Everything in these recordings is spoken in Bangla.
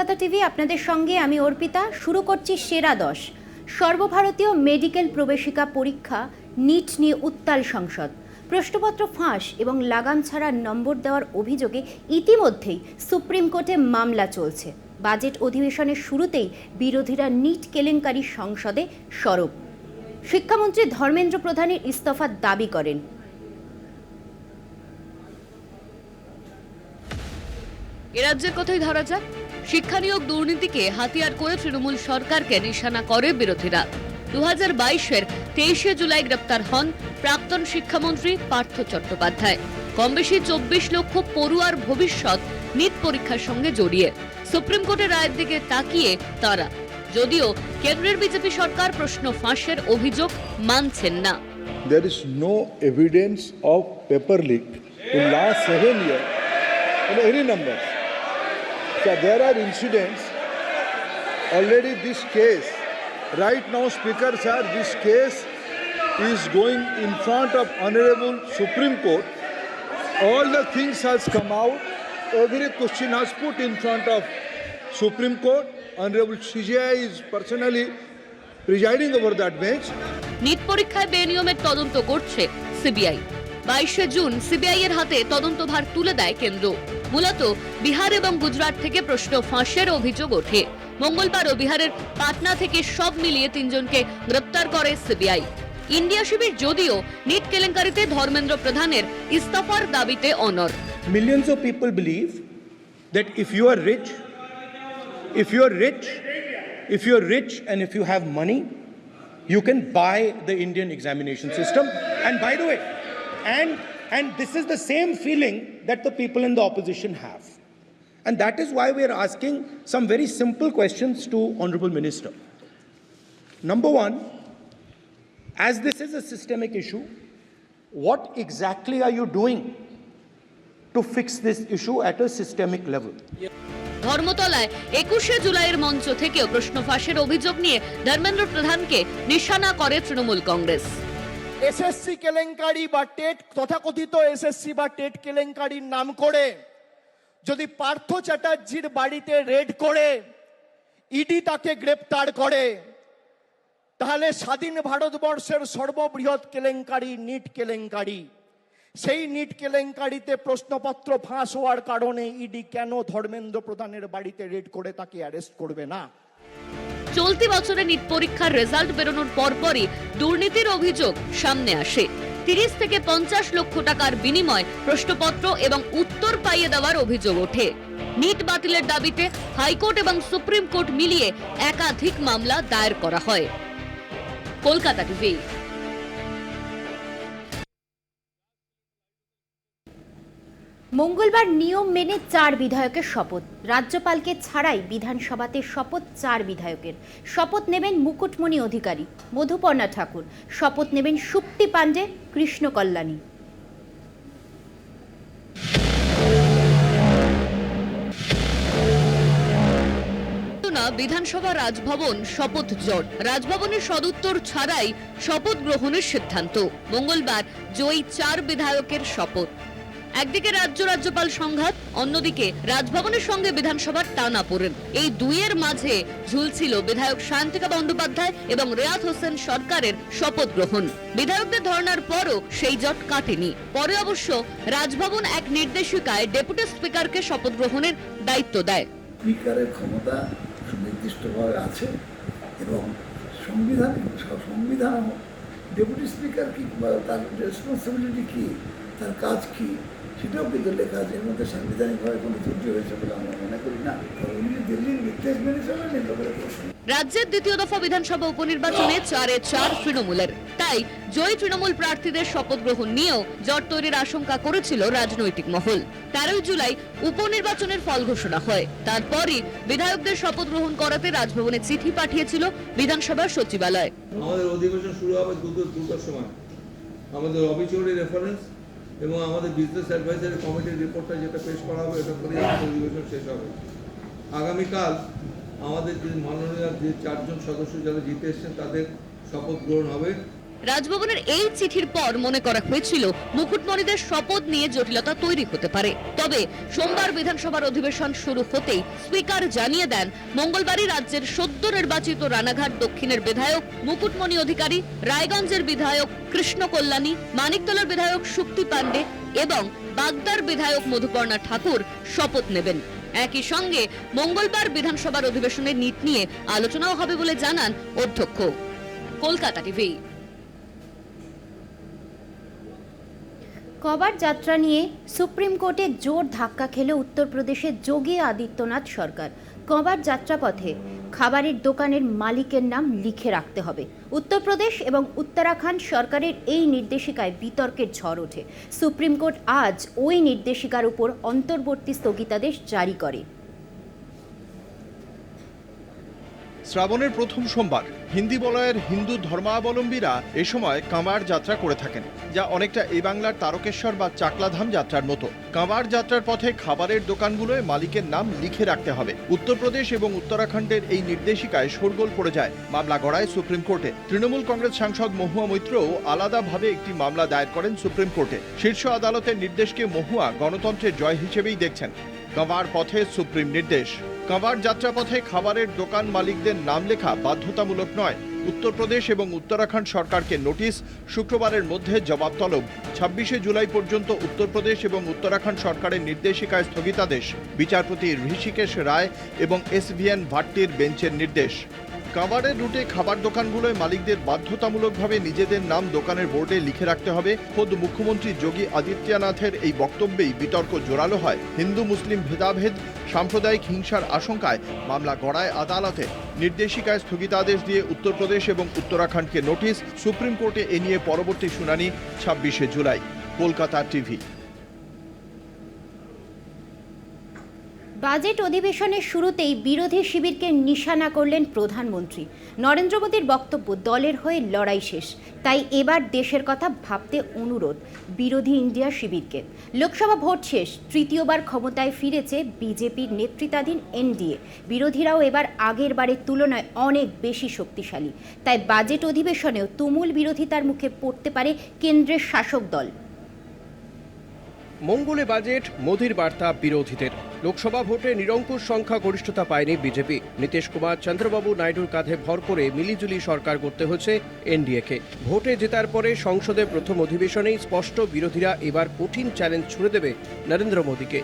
কলকাতা টিভি আপনাদের সঙ্গে আমি অর্পিতা। শুরু করছি সেরা দশ। সর্বভারতীয় মেডিকেল প্রবেশিকা পরীক্ষা, নিট নিয়ে উত্তাল সংসদ। প্রশ্নপত্র ফাঁস এবং লাগাম ছাড়া নম্বর দেওয়ার অভিযোগে ইতিমধ্যেই সুপ্রিম কোর্টে মামলা চলছে। বাজেট অধিবেশনের শুরুতেই বিরোধীরা নিট কেলেঙ্কারি সংসদে সরব। শিক্ষামন্ত্রী ধর্মেন্দ্র প্রধানের ইস্তফার দাবি করেন। এ রাজ্যের কথাই ধরা যাক। শিক্ষা নিয়োগ দুর্নীতিকে হাতিয়ার করে তৃণমূল সরকারকে নিশানা করে বিরোধীরা। দু হাজার বাইশের তেইশে জুলাই গ্রেপ্তার হন প্রাক্তন শিক্ষামন্ত্রী পার্থ চট্টোপাধ্যায়। কম বেশি চব্বিশ লক্ষ পড়ুয়ার ভবিষ্যৎ নিট পরীক্ষার সঙ্গে জড়িয়ে। সুপ্রিম কোর্টের রায়ের দিকে তাকিয়ে তারা। যদিও কেন্দ্রের বিজেপি সরকার প্রশ্ন ফাঁসের অভিযোগ মানছেন না। There is no evidence of paper leak in last seven years. In any. So there are incidents. Already this case, right now, Speaker sir, this case is going in front of Honorable Supreme Court. All the things has come out. Every question has put in front of Supreme Court. Honorable CJI is personally presiding over that bench. NEET পরীক্ষায় বেনিয়মের তদন্ত করছে সিবিআই বাইশে জুন সিবিআই এর হাতে তদন্তভার তুলে দেয় কেন্দ্র মূলত বিহার এবং গুজরাট থেকে প্রশ্ন ফাঁসের অভিযোগ ওঠে। মঙ্গলবারও বিহারের পাটনা থেকে সব মিলিয়ে তিনজনকে গ্রেপ্তার করে সিবিআই। ইন্ডিয়া শিবির যদিও নিট কেলেঙ্কারিতে ধর্মেন্দ্র প্রধানের ইস্তফার দাবিতে অনর millions of people believe that if you are rich if you are rich if you are rich and if you have money you can buy the Indian examination system and by the way and and this is the same feeling that the people in the opposition have. And that is why we are asking some very simple questions to Honorable Minister. Number one, as this is a systemic issue, what exactly are you doing to fix this issue at a systemic level. ধর্মতলায় একুশে জুলাইয়ের মঞ্চ থেকেও প্রশ্ন ফাঁসের অভিযোগ নিয়ে ধর্মেন্দ্র প্রধানকে নিশানা করে তৃণমূল কংগ্রেস এসএসসি কেলেঙ্কারি বা টেট, তথাকথিত এসএসসি বা টেট কেলেঙ্কারির নাম করে, যদি পার্থ চ্যাটার্জির বাড়িতে রেড করে ইডি তাকে গ্রেপ্তার করে, তাহলে স্বাধীন ভারতবর্ষের সর্ববৃহৎ কেলেঙ্কারি নিট কেলেঙ্কারি। সেই নিট কেলেঙ্কারিতে প্রশ্নপত্র ফাঁস হওয়ার কারণে ইডি কেন ধর্মেন্দ্র প্রধানের বাড়িতে রেড করে তাকে অ্যারেস্ট করবে না? চলতি বছরে নিট পরীক্ষার রেজাল্ট বেরোনোর পরপরই দুর্নীতির অভিযোগ সামনে আসে। তিরিশ থেকে পঞ্চাশ লক্ষ টাকার বিনিময় প্রশ্নপত্র এবং উত্তর পাইয়ে দেওয়ার অভিযোগ ওঠে। নিট বাতিলের দাবিতে হাইকোর্ট এবং সুপ্রিম কোর্ট মিলিয়ে একাধিক মামলা দায়ের করা হয়। কলকাতা টিভি মঙ্গলবার নিয়ম মেনে চার বিধায়কের শপথ। রাজ্যপালকে ছাড়াই বিধানসভাতে শপথ চার বিধায়কের। শপথ নেবেন মুকুটমণি অধিকারী, মধুপর্ণা ঠাকুর। শপথ নেবেন সুপ্তি পাণ্ডে, কৃষ্ণ কল্যাণী। বিধানসভা রাজভবন শপথ জট রাজভবনের সদুত্তর ছাড়াই শপথ গ্রহণের সিদ্ধান্ত। মঙ্গলবার জয়ী চার বিধায়কের শপথ। একদিকে রাজ্য রাজ্যপাল সংঘাত, অন্যদিকে রাজভবনের সঙ্গে বিধানসভার টানা পড়েন। এই দুইয়ের মাঝে ঝুলছিল বিধায়ক শান্তিকা বন্দ্যোপাধ্যায় এবং রেয়াত হোসেন সরকারের শপথ গ্রহণ। বিধায়কদের ধর্নার পরও সেই জট কাটেনি। পরে অবশ্য রাজভবন এক নির্দেশিকায় ডেপুটি স্পিকারকে শপথ গ্রহণের দায়িত্ব দেয়। স্পিকারের ক্ষমতা সুনির্দিষ্টভাবে আছে এবং সংবিধান সংবিধান, ডেপুটি স্পিকার কি তার রেসপন্সিবিলিটি কি, তার কাজ কি সেটাও কিন্তু লেখা আছে। এর মধ্যে সাংবিধানিকভাবে কোনো ত্রুটি হয়েছে বলে আমরা মনে করি না। উনি দিল্লির নির্দেশ মেনে চলেন। রাজ্যের দ্বিতীয় দফা বিধানসভা উপনির্বাচনে চারে চার তৃণমূলের। তাই জয়ী তৃণমূল প্রার্থীদের শপথ গ্রহণ নিয়েও জট তৈরির আশঙ্কা করেছিল রাজনৈতিক মহল। তেরোই জুলাই উপনির্বাচনের ফল ঘোষণা হয়। তারপরই বিধায়কদের শপথ গ্রহণ করাতে রাজভবনে চিঠি পাঠিয়েছিল বিধানসভার সচিবালয়। আমাদের অধিবেশন শুরু হবে দুটো দুটোর সময়। আমাদের অবিচুরি রেফারেন্স এবং আমাদের বিজনেস অ্যাডভাইজারি কমিটির রিপোর্টটা যেটা পেশ করা হবে এটা করে অধিবেশন শেষ হবে। আগামীকাল আমাদের যে মাননীয় যে চারজন সদস্য যারা জিতে এসছেন, তাদের শপথ গ্রহণ হবে। রাজভবনের এই চিঠির পর মনে করা হয়েছিল, মুকুটমণিদের শপথ নিয়ে জটিলতা তৈরি হতে পারে। তবে সোমবার বিধানসভার অধিবেশন শুরু হতেই স্পিকার জানিয়ে দেন, মঙ্গলবারই রাজ্যের সদ্য নির্বাচিত রানাঘাট দক্ষিণের বিধায়ক, মুকুটমণি অধিকারী, রায়গঞ্জের বিধায়ক কৃষ্ণ কল্যাণী, মানিকতলার বিধায়ক শুক্তি পাণ্ডে এবং বাগদার বিধায়ক মধুপর্ণা ঠাকুর শপথ নেবেন। একই সঙ্গে মঙ্গলবার বিধানসভার অধিবেশনের নিট নিয়ে আলোচনাও হবে বলে জানান অধ্যক্ষ। কলকাতা টিভি। কবার যাত্রা নিয়ে সুপ্রিম কোর্টে জোর ধাক্কা খেল উত্তরপ্রদেশের যোগী আদিত্যনাথ সরকার। কবার যাত্রাপথে খাবারের দোকানের মালিকের নাম লিখে রাখতে হবে। উত্তরপ্রদেশ এবং উত্তরাখণ্ড সরকারের এই নির্দেশিকায় বিতর্কের ঝড় ওঠে। সুপ্রিম কোর্ট আজ ওই নির্দেশিকার উপর অন্তর্বর্তী স্থগিতাদেশ জারি করে। শ্রাবণের প্রথম সোমবার হিন্দি বলয়ের হিন্দু ধর্মাবলম্বীরা এ সময় কামার যাত্রা করে থাকেন, যা অনেকটা এই বাংলার তারকেশ্বর বা চাকলাধাম যাত্রার মতো। কামার যাত্রার পথে খাবারের দোকানগুলোয় মালিকের নাম লিখে রাখতে হবে। উত্তরপ্রদেশ এবং উত্তরাখণ্ডের এই নির্দেশিকায় শোরগোল পড়ে যায়। মামলা গড়ায় সুপ্রিম কোর্টে। তৃণমূল কংগ্রেস সাংসদ মহুয়া মৈত্রও আলাদাভাবে একটি মামলা দায়ের করেন সুপ্রিম কোর্টে। শীর্ষ আদালতের নির্দেশকে মহুয়া গণতন্ত্রের জয় হিসেবেই দেখছেন। কামার পথে সুপ্রিম নির্দেশ। কাভার যাত্রাপথে খাবারের দোকান মালিকদের নাম লেখা বাধ্যতামূলক নয়। উত্তরপ্রদেশ এবং উত্তরাখণ্ড সরকারকে নোটিশ শুক্রবারের মধ্যে জবাব তলব ছাব্বিশে জুলাই পর্যন্ত উত্তরপ্রদেশ এবং উত্তরাখণ্ড সরকারের নির্দেশিকায় স্থগিতাদেশ। বিচারপতি ঋষিকেশ রায় এবং এস ভাট্টির বেঞ্চের নির্দেশ। কাবারের রুটে খাবার দোকানগুলোয় মালিকদের বাধ্যতামূলকভাবে নিজেদের নাম দোকানের বোর্ডে লিখে রাখতে হবে। খোদ মুখ্যমন্ত্রী যোগী আদিত্যনাথের এই বক্তব্যেই বিতর্ক জোরালো হয়। হিন্দু, মুসলিম ভেদাভেদ, সাম্প্রদায়িক হিংসার আশঙ্কায় মামলা গড়ায় আদালতে। নির্দেশিকায় স্থগিতাদেশ দিয়ে উত্তরপ্রদেশ এবং উত্তরাখণ্ডকে নোটিশ, সুপ্রিম কোর্টে এ নিয়ে পরবর্তী শুনানি ছাব্বিশে জুলাই। কলকাতা টিভি। বাজেট অধিবেশনের শুরুতেই বিরোধী শিবিরকে নিশানা করলেন প্রধানমন্ত্রী। নরেন্দ্র মোদীর বক্তব্য, দলের হয়ে লড়াই শেষ। তাই এবার দেশের কথা ভাবতে অনুরোধ বিরোধী ইন্ডিয়া শিবিরকে। লোকসভা ভোট শেষ, তৃতীয়বার ক্ষমতায় ফিরেছে বিজেপির নেতৃত্বাধীন এনডিএ। বিরোধীরাও এবার আগের বারের তুলনায় অনেক বেশি শক্তিশালী। তাই বাজেট অধিবেশনেও তুমুল বিরোধিতার মুখে পড়তে পারে কেন্দ্রের শাসক দল। মঙ্গলে বাজেট, মোদির বার্তা, বিরোধীদের। লোকসভা ভোটে নিরঙ্কুশ সংখ্যা গরিষ্ঠতা পায়নি বিজেপি। নীতিশ কুমার, চন্দ্রবাবু নাইডুর কাঁধে ভর করে মিলিজুলি সরকার করতে হচ্ছে এনডিএকে। ভোটে জেতার পরে সংসদে প্রথম অধিবেশনেই স্পষ্ট বিরোধীরা এবার কঠিন চ্যালেঞ্জ ছুড়ে দেবে নরেন্দ্র মোদীকে।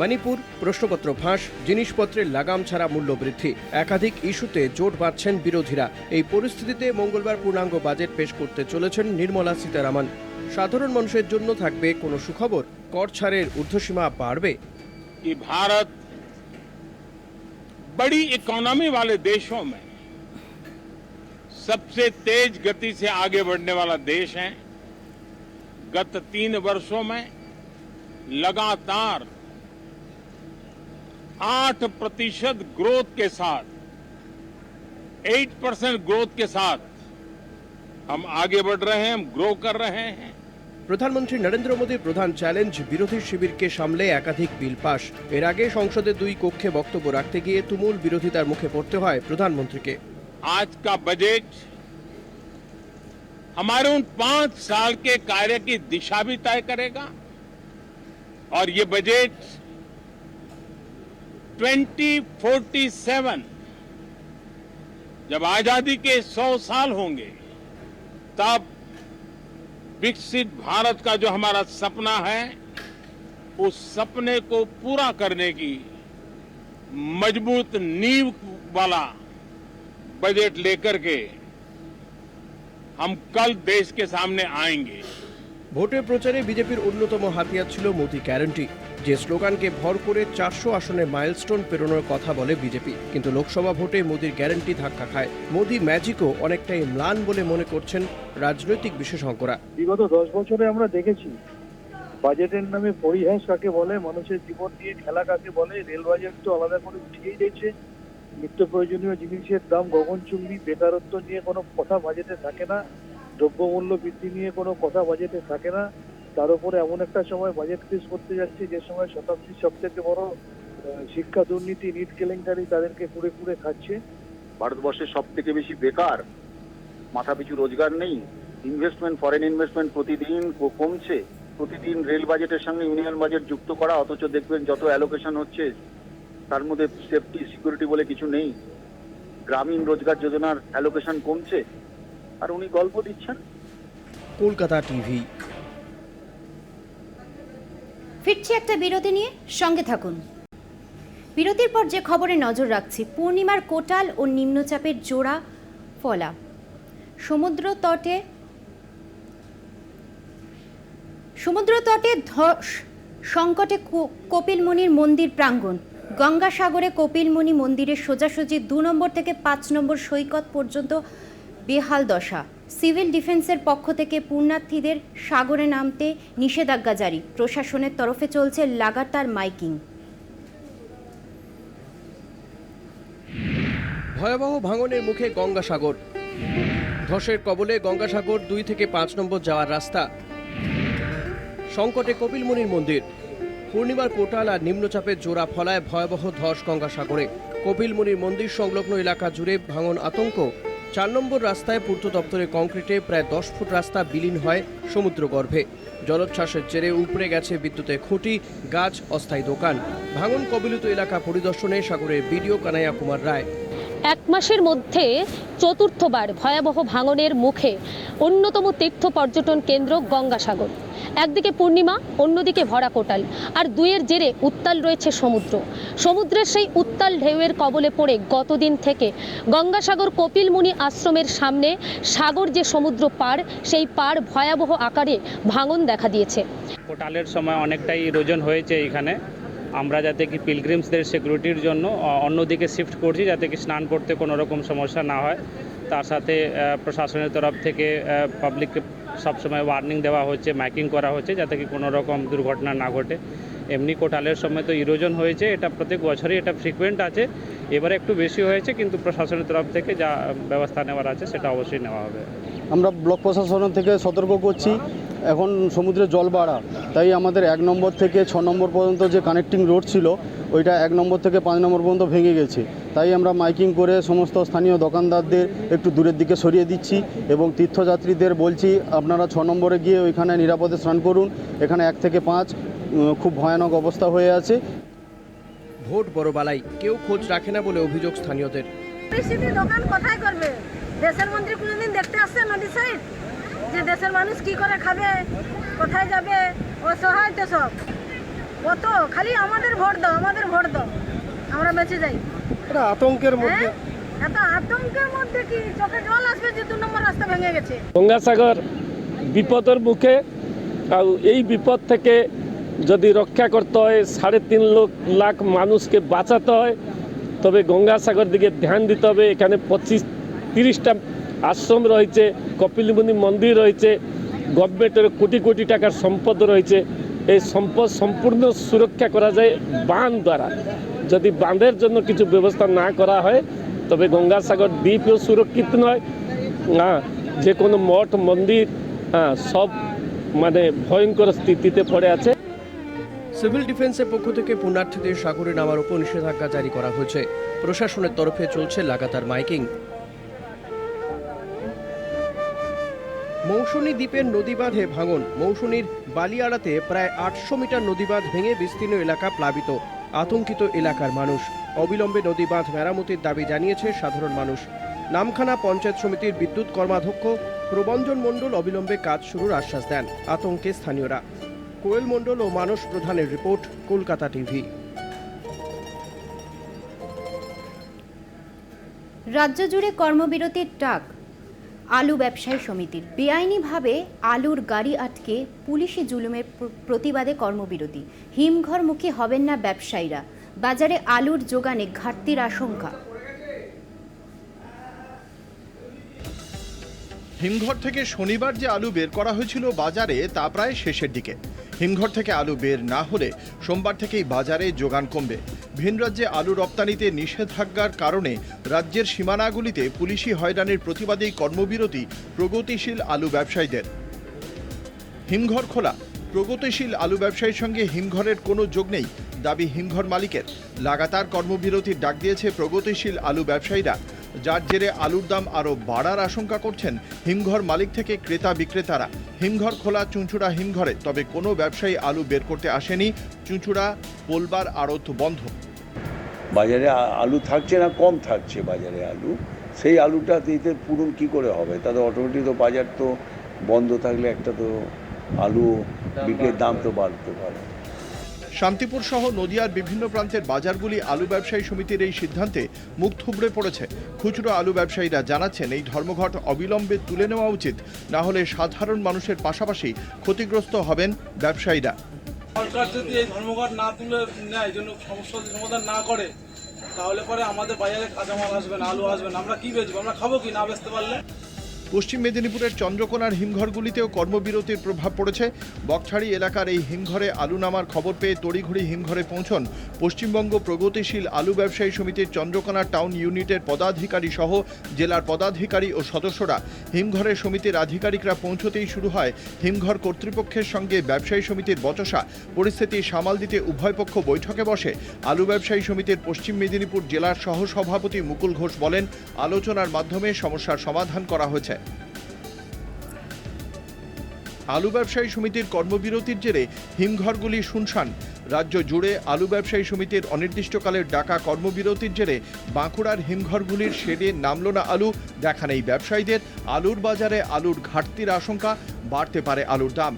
মণিপুর প্রশ্নপত্র ফাঁস জিনিসপত্রের লাগাম ছাড়া মূল্য বৃদ্ধি একাধিক ইস্যুতে জোট বাঁধছেন বিরোধীরা এই পরিস্থিতিতে মঙ্গলবার পূর্ণাঙ্গ বাজেট পেশ করতে চলেছেন নির্মলা সীতারামন সাধারণ মানুষের জন্য থাকবে কোনো সুখবর কর ছাড়ের ঊর্ধ্বসীমা বাড়বে कि भारत बड़ी इकोनॉमी वाले देशों में सबसे तेज गति से आगे बढ़ने वाला देश है गत तीन वर्षों में लगातार आठ प्रतिशत ग्रोथ के साथ एट परसेंट ग्रोथ के साथ हम आगे बढ़ रहे हैं हम ग्रो कर रहे हैं প্রধানমন্ত্রী নরেন্দ্র মোদীর প্রধান চ্যালেঞ্জ বিরোধী শিবিরকে সামলে একাধিক বিল পাশ এর আগে সংসদে দুই কক্ষে বক্তব্য রাখতে গিয়ে তুমুল বিরোধিতার মুখে পড়তে হয় প্রধানমন্ত্রীকে आज का बजट हमारे उन पांच साल के कार्य की दिशा भी तय करेगा और ये बजट 2047 जब आज़ादी के 100 साल होंगे, तब विकसित भारत का जो हमारा सपना है, उस सपने को पूरा करने की मज़बूत नींव वाला बजट लेकर के हम कल देश के सामने आएँगे। ভোটের প্রচারে বিজেপির অন্যতম হাতিয়ার ছিল মোদি গ্যারান্টি। যে স্লোগানকে ভর করে চারশো আসনে মাইলস্টোন পেরোনোর কথা বলে বিজেপি। কিন্তু লোকসভা ভোটে মোদির গ্যারান্টি ধাক্কা খায়। মোদি ম্যাজিকও অনেকটাই ম্লান বলে মনে করছেন রাজনৈতিক বিশেষজ্ঞরা। বিগত দশ বছরে আমরা দেখেছি, বাজেটের নামে পরিহাস কাকে বলে, মানুষের জীবন নিয়ে খেলা কাকে বলে রেল বাজেট তো আলাদা করে উঠিয়েই দিয়েছে। নিত্য প্রয়োজনীয় জিনিসের দাম গগনচুম্বি বেকারত্ব নিয়ে কোনো কথা বাজেটে থাকে না। দ্রব্যমূল্য বৃদ্ধি নিয়ে কোনো কথা বাজেটে থাকে না। তার উপরে এমন একটা সময় বাজেট পেশ করতে যাচ্ছে, যে সময় শতাব্দীর সব থেকে বড় শিক্ষা দুর্নীতি নিট কেলেঙ্কারি তাদেরকে কুড়ে কুড়ে খাচ্ছে। ভারতবর্ষের সব থেকে বেশি বেকার মাথাপিছু রোজগার নেই ইনভেস্টমেন্ট ফরেন ইনভেস্টমেন্ট প্রতিদিন কমছে। প্রতিদিন রেল বাজেটের সঙ্গে ইউনিয়ন বাজেট যুক্ত করা, অথচ দেখবেন যত অ্যালোকেশন হচ্ছে, তার মধ্যে সেফটি সিকিউরিটি বলে কিছু নেই। গ্রামীণ রোজগার যোজনার অ্যালোকেশন কমছে। আর উনি গল্প দিচ্ছেন। কলকাতা টিভি। ফিরছি একটা বিরতি নিয়ে সঙ্গে থাকুন। বিরতির পর যে খবরে নজর রাখছি পূর্ণিমার কোটাল ও নিম্নচাপের জোড়া ফলা। সমুদ্র তটে সমুদ্র তটে ধস সংকটে কপিলমুনির মন্দির প্রাঙ্গণ। গঙ্গাসাগরে কপিলমুনি মন্দিরের সোজাসুজি দু নম্বর থেকে পাঁচ নম্বর সৈকত পর্যন্ত বেহাল দশা। সিভিল ডিফেন্সের পক্ষ থেকে পুণ্যার্থীদের সাগরে নামতে নিষেধাজ্ঞা জারি। প্রশাসনের তরফে চলছে লাগাতার মাইকিং। ভয়াবহ ভাঙনের মুখে গঙ্গাসাগর। ধসের কবলে গঙ্গাসাগর দুই থেকে পাঁচ নম্বর যাওয়ার রাস্তা। সংকটে কপিলমুনির মন্দির। পূর্ণিমার কোটাল আর নিম্নচাপের জোড়া ফলায় ভয়াবহ ধস গঙ্গাসাগরে। কপিলমুনির মন্দির সংলগ্ন এলাকা জুড়ে ভাঙন আতঙ্ক। চার নম্বর রাস্তায় পূর্ত দপ্তরের কংক্রিটে প্রায় দশ ফুট রাস্তা বিলীন হয় সমুদ্রগর্ভে। জলোচ্ছ্বাসের জেরে উপড়ে গেছে বিদ্যুতের খুঁটি, গাছ, অস্থায়ী দোকান। ভাঙন কবলিত এলাকা পরিদর্শনে সাগরের বিডিও কানাইয়া কুমার রায়। এক মাসের মধ্যে চতুর্থবার ভয়াবহ ভাঙনের মুখে অন্যতম তীর্থ পর্যটন কেন্দ্র গঙ্গাসাগর। একদিকে পূর্ণিমা, অন্যদিকে ভরা কোটাল। আর দুয়ের জেরে উত্তাল রয়েছে সমুদ্র। সমুদ্রের সেই উত্তাল ঢেউয়ের কবলে পড়ে গতদিন থেকে গঙ্গাসাগর কপিলমুনি আশ্রমের সামনে সাগর যে সমুদ্র পার, সেই পার ভয়াবহ আকারে ভাঙন দেখা দিয়েছে। কোটালের সময় অনেকটাই ইরোজন হয়েছে এখানে। আমরা যাতে কি পিলগ্রিমসদের সিকিউরিটির জন্য অন্যদিকে শিফট করছি যাতে কি স্নান করতে কোনো রকম সমস্যা না হয়। তার সাথে প্রশাসনের তরফ থেকে পাবলিককে সবসময় ওয়ার্নিং দেওয়া হচ্ছে মাইকিং করা হচ্ছে যাতে কি কোনো রকম দুর্ঘটনা না ঘটে। এমনি কোটালের সময় তো ইরোজন হয়েছে, এটা প্রত্যেক বছরই এটা ফ্রিকুয়েন্ট আছে। এবারে একটু বেশি হয়েছে, কিন্তু প্রশাসনের তরফ থেকে যা ব্যবস্থা নেওয়ার আছে, সেটা অবশ্যই নেওয়া হবে। আমরা ব্লক প্রশাসন থেকে সতর্ক করছি। এখন সমুদ্রে জল বাড়া তাই আমাদের এক নম্বর থেকে ছ নম্বর পর্যন্ত যে কানেক্টিং রোড ছিল ওইটা এক নম্বর থেকে পাঁচ নম্বর পর্যন্ত ভেঙে গেছে। তাই আমরা মাইকিং করে সমস্ত স্থানীয় দোকানদারদের একটু দূরের দিকে সরিয়ে দিচ্ছি এবং তীর্থযাত্রীদের বলছি আপনারা ছ নম্বরে গিয়ে ওইখানে নিরাপদে স্নান করুন। এখানে এক থেকে পাঁচ খুব ভয়ানক অবস্থা হয়ে আছে। ভোট বড়বালাই কেউ খোঁজ রাখে না বলে অভিযোগ স্থানীয়দের। দোকান কোথায় করবে? দেশের মন্ত্রী কোনোদিন দেখতে আসছে নদী সাইড যে দেশের মানুষ কি করে খাবে কোথায় যাবে অসহায় তো সব। কত খালি আমাদের ভোট দাও আমাদের ভোট দাও আমরা বেঁচে যাই। এটা আতঙ্কের হ্যাঁ? এত আতঙ্কের মধ্যে কি চোখে জল আসবে যে দু নম্বর রাস্তা ভেঙে গেছে? গঙ্গাসাগর বিপদের মুখে আর এই বিপদ থেকে যদি রক্ষা করতে হয় সাড়ে তিন লাখ মানুষকে বাঁচাতে হয় তবে গঙ্গাসাগর দিকে ধ্যান দিতে হবে। এখানে পঁচিশ তিরিশটা আশ্রম রয়েছে, কপিলমুনি মন্দির রয়েছে, গভর্নমেন্টের কোটি কোটি টাকার সম্পদ রয়েছে। এই সম্পদ সম্পূর্ণ সুরক্ষা করা যায় বাঁধ দ্বারা। যদি বাঁধের জন্য কিছু ব্যবস্থা না করা হয়, তবে গঙ্গাসাগর দ্বীপও সুরক্ষিত নয়। হ্যাঁ যে কোনো মঠ, মন্দির হ্যাঁ সব মানে ভয়ঙ্কর স্থিতিতে পড়ে আছে। সিভিল ডিফেন্সের পক্ষ থেকে পুণ্যার্থীদের সাগরে নামার উপর নিষেধাজ্ঞা জারি করা হয়েছে। প্রশাসনের তরফে চলছে লাগাতার মাইকিং। মৌসুমী দ্বীপের নদীবাঁধে ভাঙন। মৌসুমীর বালিয়াড়াতে প্রায় আটশো মিটার নদীবাঁধ ভেঙে বিস্তীর্ণ এলাকা প্লাবিত। আতঙ্কিত এলাকার মানুষ। অবিলম্বে নদীবাঁধ মেরামতির দাবি জানিয়েছে সাধারণ মানুষ। নামখানা পঞ্চায়েত সমিতির বিদ্যুৎ কর্মাধ্যক্ষ প্রবঞ্জন মণ্ডল অবিলম্বে কাজ শুরুর আশ্বাস দেন আতঙ্কে স্থানীয়রা। কোয়েল মণ্ডল ও মানস প্রধানের রিপোর্ট, কলকাতা টিভি। রাজ্য জুড়ে কর্মবিরতির ডাক। আলু ব্যবসায়ী সমিতির। বেআইনিভাবে আলুর গাড়ি আটকে পুলিশি জুলুমের প্র- প্রতিবাদে কর্মবিরতি। হিমঘরমুখী হবেন না ব্যবসায়ীরা। বাজারে আলুর যোগানে ঘাটতির আশঙ্কা। হিমঘর থেকে শনিবার যে আলু বের করা হয়েছিল বাজারে, তা প্রায় শেষের দিকে। হিমঘর থেকে আলু বের না হলে সোমবার থেকেই বাজারে যোগান কমবে। ভিন রাজ্যে আলু রপ্তানিতে নিষেধাজ্ঞার কারণে রাজ্যের সীমানাগুলিতে পুলিশি হয়রানির প্রতিবাদী কর্মবিরতি প্রগতিশীল আলু ব্যবসায়ীদের। হিমঘর খোলা। প্রগতিশীল আলু ব্যবসায়ীর সঙ্গে হিমঘরের কোনো যোগ নেই, দাবি হিমঘর মালিকের। লাগাতার কর্মবিরতির ডাক দিয়েছে প্রগতিশীল আলু ব্যবসায়ীরা। যার জেরে আলুর দাম আরও বাড়ার আশঙ্কা করছেন হিমঘর মালিক থেকে ক্রেতা বিক্রেতারা। হিমঘর খোলা চুঁচুড়া হিমঘরে, তবে কোনো ব্যবসায়ী আলু বের করতে আসেনি। চুঁচুড়া, পোলবার আড়ত বন্ধ। বাজারে আলু থাকছে না কম থাকছে বাজারে আলু। সেই আলুটা দিতে পূরণ কি করে হবে? তাদের অটোমেটিক তো বাজার তো বন্ধ থাকলে একটা তো আলু বিক্রির দাম তো বাড়তে পারে। শান্তিপুর সহ নদিয়ার বিভিন্ন প্রান্তের বাজারগুলি আলু ব্যবসায়ী সমিতির এই সিদ্ধান্তে মুখ থুবড়ে পড়েছে। খুচরো আলু ব্যবসায়ীরা জানাচ্ছেন এই ধর্মঘট অবিলম্বে তুলে নেওয়া উচিত। না হলে সাধারণ মানুষের পাশাপাশি ক্ষতিগ্রস্ত হবেন ব্যবসায়ীরা। সরকার যদি এই ধর্মঘট না তুলে নেয় জন্য সমস্যা সমাধান না করে, তাহলে পরে আমাদের বাজারে কাঁচামাল আসবে না, আলু আসবে না, আমরা কি বেচবো? আমরা খাব কি না, বেচতে পারলে? পশ্চিম মেদিনীপুরের চন্দ্রকোনার হিমঘরগুলিতেও কর্মবিরতির প্রভাব পড়েছে। বকছাড়ি এলাকার এই হিমঘরে আলু নামার খবর পেয়ে তড়িঘড়ি হিমঘরে পৌঁছন পশ্চিমবঙ্গ প্রগতিশীল আলু ব্যবসায়ী সমিতির চন্দ্রকোনা টাউন ইউনিটের পদাধিকারী সহ জেলার পদাধিকারী ও সদস্যরা। হিমঘরে সমিতির আধিকারিকরা পৌঁছতেই শুরু হয় হিমঘর কর্তৃপক্ষের সঙ্গে ব্যবসায়ী সমিতির বচসা। পরিস্থিতি সামাল দিতে উভয় পক্ষ বৈঠকে বসে। আলু ব্যবসায়ী সমিতির পশ্চিম মেদিনীপুর জেলার সহসভাপতি মুকুল ঘোষ বলেন, আলোচনার মাধ্যমে সমস্যার সমাধান করা হয়েছে। আলু ব্যবসায়ী সমিতির কর্মবিরতির জেরে হিমঘরগুলি শুনশান। রাজ্য জুড়ে আলু ব্যবসায়ী সমিতির অনির্দিষ্টকালের ডাকা কর্মবিরতির জেরে বাঁকুড়ার হিমঘরগুলির শেডে নামল না আলু, দেখা নেই ব্যবসায়ীদের। আলুর বাজারে আলুর ঘাটতির আশঙ্কা, বাড়তে পারে আলুর দাম।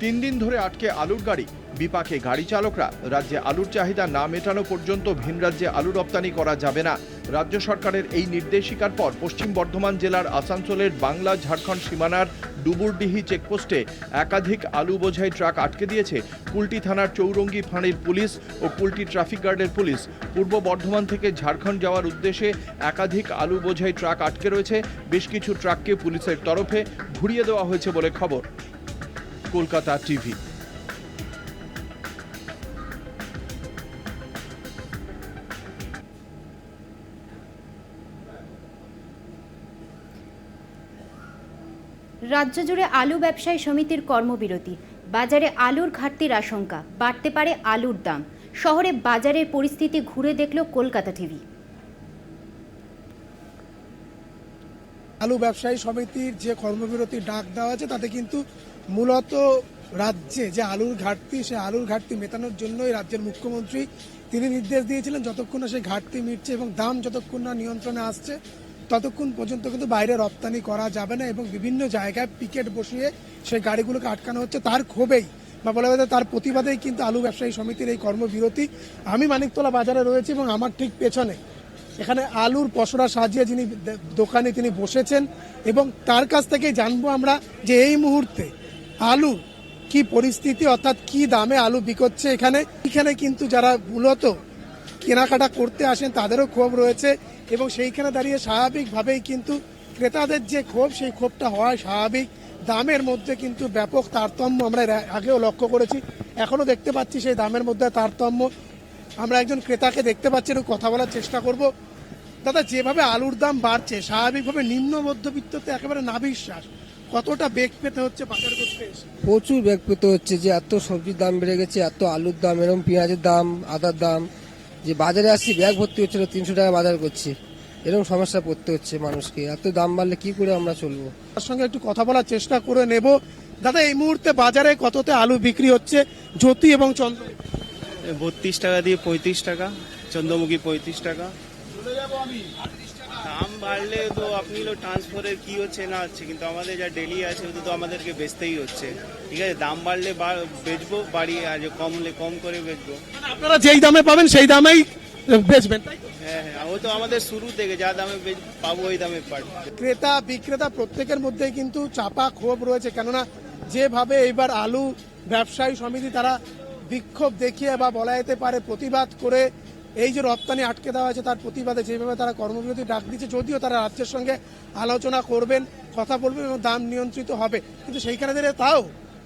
তিন দিন ধরে আটকে আলুর গাড়ি। বিপাকে গাড়ি চালকরা, রাজ্যে আলুর চাহিদা না মেটানো পর্যন্ত ভিন রাজ্যে আলু রপ্তানি করা যাবে না। রাজ্য সরকারের এই নির্দেশিকার পর পশ্চিম বর্ধমান জেলার আসানসোলের বাংলা ঝাড়খণ্ড সীমানার ডুবুরডিহি চেকপোস্টে একাধিক আলু বোঝাই ট্রাক আটকে দিয়েছে। কুলটি থানার চৌরঙ্গি ফাঁড়ির পুলিশ ও কুলটি ট্রাফিক গার্ডের পুলিশ। পূর্ব বর্ধমান থেকে ঝাড়খণ্ড যাওয়ার উদ্দেশ্যে একাধিক আলু বোঝাই ট্রাক আটকে রয়েছে। বেশ কিছু ট্রাককে পুলিশের তরফে ঘুরিয়ে দেওয়া হয়েছে বলে খবর। কলকাতা টিভি। রাজ্য জুড়ে আলু ব্যবসায়ী সমিতির কর্মবিরতি। বাজারে আলুর ঘাটতির আশঙ্কা, বাড়তে পারে আলুর দাম। শহরে বাজারের পরিস্থিতি ঘুরে দেখল কলকাতা টিভি। আলু ব্যবসায়ী সমিতির যে কর্মবিরতি ডাক দেওয়া আছে, তাতে কিন্তু মূলত রাজ্যে যে আলুর ঘাটতি, সে আলুর ঘাটতি মেটানোর জন্যই রাজ্যের মুখ্যমন্ত্রী তিনি নির্দেশ দিয়েছিলেন, যতক্ষণ না সেই ঘাটতি মিটছে এবং দাম যতক্ষণ না নিয়ন্ত্রণে আসছে ততক্ষণ পর্যন্ত কিন্তু বাইরে রপ্তানি করা যাবে না এবং বিভিন্ন জায়গায় পিকেট বসিয়ে সেই গাড়িগুলোকে আটকানো হচ্ছে। তার ক্ষোভেই বা বলা যায় তার প্রতিবাদেই কিন্তু আলু ব্যবসায়ী সমিতির এই কর্মবিরতি। আমি মানিকতলা বাজারে রয়েছি এবং আমার ঠিক পেছনে এখানে আলুর পসরা সাজিয়ে যিনি দোকানে তিনি বসেছেন এবং তার কাছ থেকে জানব আমরা যে এই মুহূর্তে আলু কি পরিস্থিতি অর্থাৎ কি দামে আলু বিকোচ্ছে এখানে। এখানে কিন্তু যারা মূলত কেনাকাটা করতে আসেন, তাদেরও ক্ষোভ রয়েছে এবং সেইখানে দাঁড়িয়ে স্বাভাবিকভাবেই কিন্তু ক্রেতাদের যে ক্ষোভ, সেই ক্ষোভটা হওয়া স্বাভাবিক দামের মধ্যে কিন্তু ব্যাপক তারতম্য আমরা আগেও লক্ষ্য করেছি। এখনও দেখতে পাচ্ছি সেই দামের মধ্যে তারতম্য। আমরা একজন ক্রেতাকে দেখতে পাচ্ছি, একটু কথা বলার চেষ্টা করব। দাদা, যেভাবে আলুর দাম বাড়ছে, স্বাভাবিকভাবে নিম্ন মধ্যবিত্ততে একেবারে নাবিশ্বাস। কতটা বেগ পেতে হচ্ছে বাজার করতে প্রচুর ব্যাগ পেতে হচ্ছে যে, এত সবজির দাম বেড়ে গেছে, এত আলুর দাম এরকম পেঁয়াজের দাম, আদার দাম যে বাজারে আসছি ব্যাগ ভর্তি হচ্ছিল তিনশো টাকা বাজার করছি। এরকম সমস্যা পড়তে হচ্ছে মানুষকে। এত দাম বাড়লে কি করে আমরা চলবো? তার সঙ্গে একটু কথা বলার চেষ্টা করে নেব। দাদা এই মুহূর্তে বাজারে কততে আলু বিক্রি হচ্ছে? জ্যোতি এবং চন্দ্র। বত্রিশ টাকা দিয়ে পঁয়ত্রিশ টাকা চন্দ্রমুখী পঁয়ত্রিশ টাকা। দাম বাড়লে তো আপনি হলো ট্রান্সফারের কি হচ্ছে না হচ্ছে কিন্তু আমাদের যা ডেলি আছে ওটা তো আমাদেরকে বেচতেই হচ্ছে। ঠিক আছে? দাম বাড়লে বা- বেচবো বাড়িয়ে আর যে কমলে কম করে বেচবো। আপনারা যেই দামে পাবেন সেই দামেই বেচবেন হ্যাঁ হ্যাঁ ও তো আমাদের শুরু থেকে যা দামে পাবো ওই দামে পাবো। ক্রেতা বিক্রেতা প্রত্যেকের মধ্যেই কিন্তু চাপা ক্ষোভ রয়েছে কেননা যেভাবে এবার আলু ব্যবসায়ী সমিতি তারা বিক্ষোভ দেখিয়ে বা বলা যেতে পারে প্রতিবাদ করে এই যে রপ্তানি আটকে দেওয়া হয়েছে তার প্রতিবাদে যেভাবে তারা কর্মবিরতি ডাক দিচ্ছে, যদিও তারা রাজ্যের সঙ্গে আলোচনা করবেন, কথা বলবেন এবং দাম নিয়ন্ত্রিত হবে। কিন্তু সেইখানে তাও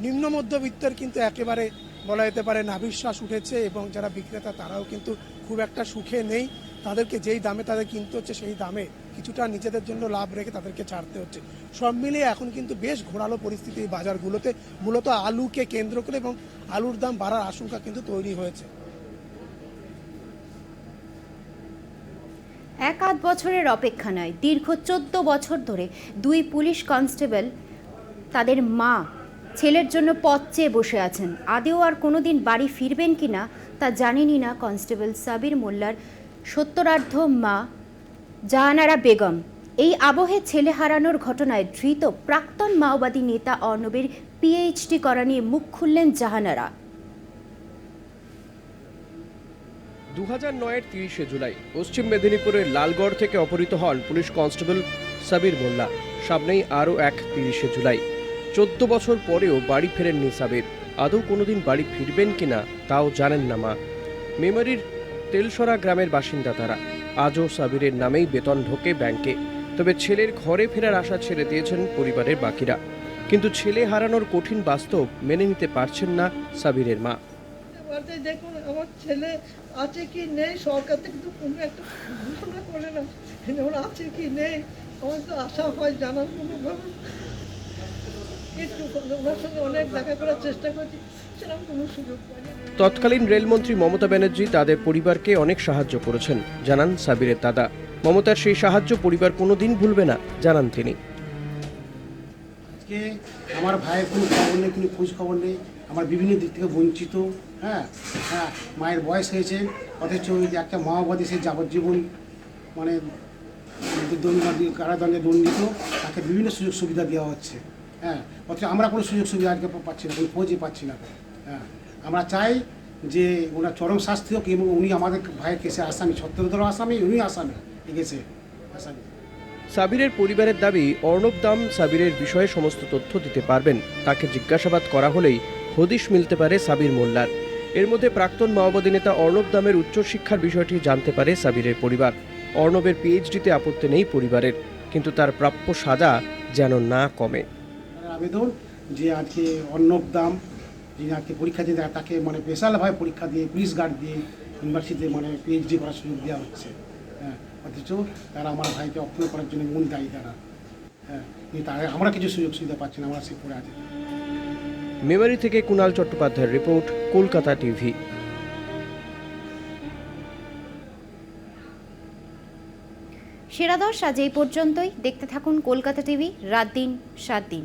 নিম্ন মধ্যবিত্তের কিন্তু একেবারে বলা যেতে পারে নাবিশ্বাস উঠেছে এবং যারা বিক্রেতা তারাও কিন্তু খুব একটা সুখে নেই। তাদেরকে যেই দামে তাদের কিনতে হচ্ছে, সেই দামে কিছুটা নিজেদের জন্য লাভ রেখে তাদেরকে ছাড়তে হচ্ছে। সব মিলিয়ে এখন কিন্তু বেশ ঘোরালো পরিস্থিতি এই বাজারগুলোতে। মূলত আলুকে কেন্দ্র করে এবং আলুর দাম বাড়ার আশঙ্কা কিন্তু তৈরি হয়েছে। এক আধ বছরের অপেক্ষা নয়, দীর্ঘ চোদ্দ বছর ধরে দুই পুলিশ কনস্টেবল তাদের মা, ছেলের জন্য পথ চেয়ে বসে আছেন। আদেও আর কোনোদিন বাড়ি ফিরবেন কি না, তা জানেনই না কনস্টেবল সাবির মোল্লার সত্তরার্ধ মা, জাহানারা বেগম। এই আবহে ছেলে হারানোর ঘটনায় ধৃত প্রাক্তন মাওবাদী নেতা অর্ণবের পিএইচডি করা নিয়ে মুখ খুললেন জাহানারা। দু হাজার নয়ের তিরিশে জুলাই পশ্চিম মেদিনীপুরের লালগড় থেকে অপহৃত হন পুলিশ কনস্টেবল সাবির মোল্লা। সামনেই আরও এক তিরিশে জুলাই। চোদ্দ বছর পরেও বাড়ি ফেরেননি সাবির। আদৌ কোনোদিন বাড়ি ফিরবেন কিনা তাও জানেন না মা। মেমরির তেলসরা গ্রামের বাসিন্দা তারা। আজও সাবিরের নামেই বেতন ঢোকে ব্যাংকে। তবে ছেলের ঘরে ফেরার আশা ছেড়ে দিয়েছেন পরিবারের বাকিরা। কিন্তু ছেলে হারানোর কঠিন বাস্তব মেনে নিতে পারছেন না সাবিরের মা। বলতে দেখুন আমার ছেলে আছে কি নেই সরকার থেকে তো কোনো একটা ঘোষণা করে না। ওর আছে কি নেই আমার তো আশা হয় জানার একটু ওনার সঙ্গে অনেক দেখা করার চেষ্টা করছি সেরকম কোনো সুযোগ তৎকালীন রেলমন্ত্রী মমতা ব্যানার্জি তাদের পরিবারকে অনেক সাহায্য করেছেন জানান সাবিরের দাদা। মমতার সেই সাহায্য পরিবার কোনোদিন ভুলবে না জানান তিনি। আজকে আমার ভাইয়ের কোনো খবর নেই কোনো খোঁজ খবর নেই। আমার বিভিন্ন দিক থেকে বঞ্চিত হ্যাঁ? হ্যাঁ মায়ের বয়স হয়েছে, অথচ একটা মাওবাদী সে যাবজ্জীবন মানে দণ্ড- কারাদণ্ডে দণ্ডিত, তাকে বিভিন্ন সুযোগ সুবিধা দেওয়া হচ্ছে হ্যাঁ? অথচ আমরা কোনো সুযোগ সুবিধা আজকে পাচ্ছি না, কোনো খোঁজই পাচ্ছি না হ্যাঁ? আমরা চাই যে ওনার চরম শাস্তি হোক এবং উনি আমাদের ভাইয়ের কেসে আসামি ছত্রধর আসামি উনি আসামি কেসে আসামি। সাবিরের পরিবারের দাবি, অর্ণব দাম সাবিরের বিষয়ে সমস্ত তথ্য দিতে পারবেন। তাকে জিজ্ঞাসাবাদ করা হলেই হদিশ মিলতে পারে সাবির মোল্লার। এর মধ্যে প্রাক্তন মাওবাদী নেতা অর্ণব দামের উচ্চশিক্ষার বিষয়টি জানতে পারে সাবিরের পরিবার। অর্ণবের পিএইচডিতে আপত্তি নেই পরিবারের কিন্তু তার প্রাপ্য সাজা যেন না কমে। আবেদন যে আজকে অর্ণব দাম যিনি আজকে পরীক্ষা দেয়, তাকে মানে স্পেশালভাবে পরীক্ষা দিয়ে পুলিশ গার্ড দিয়ে ইউনিভার্সিটিতে মানে পিএইচডি করার সুযোগ দেওয়া হচ্ছে। হ্যাঁ অথচ তারা আমার ভাইকে অক্ষুণ্ণ করার জন্য মূল দায়ী তারা হ্যাঁ তারা আমরা কিছু সুযোগ সুবিধা পাচ্ছি না আমরা সে পড়ে আছি। মেমারি থেকে কুণাল চট্টোপাধ্যায়ের রিপোর্ট, কলকাতা টিভি। সেরা দশ আজ এই পর্যন্তই। দেখতে থাকুন কলকাতা টিভি, রাত দিন, সাত দিন।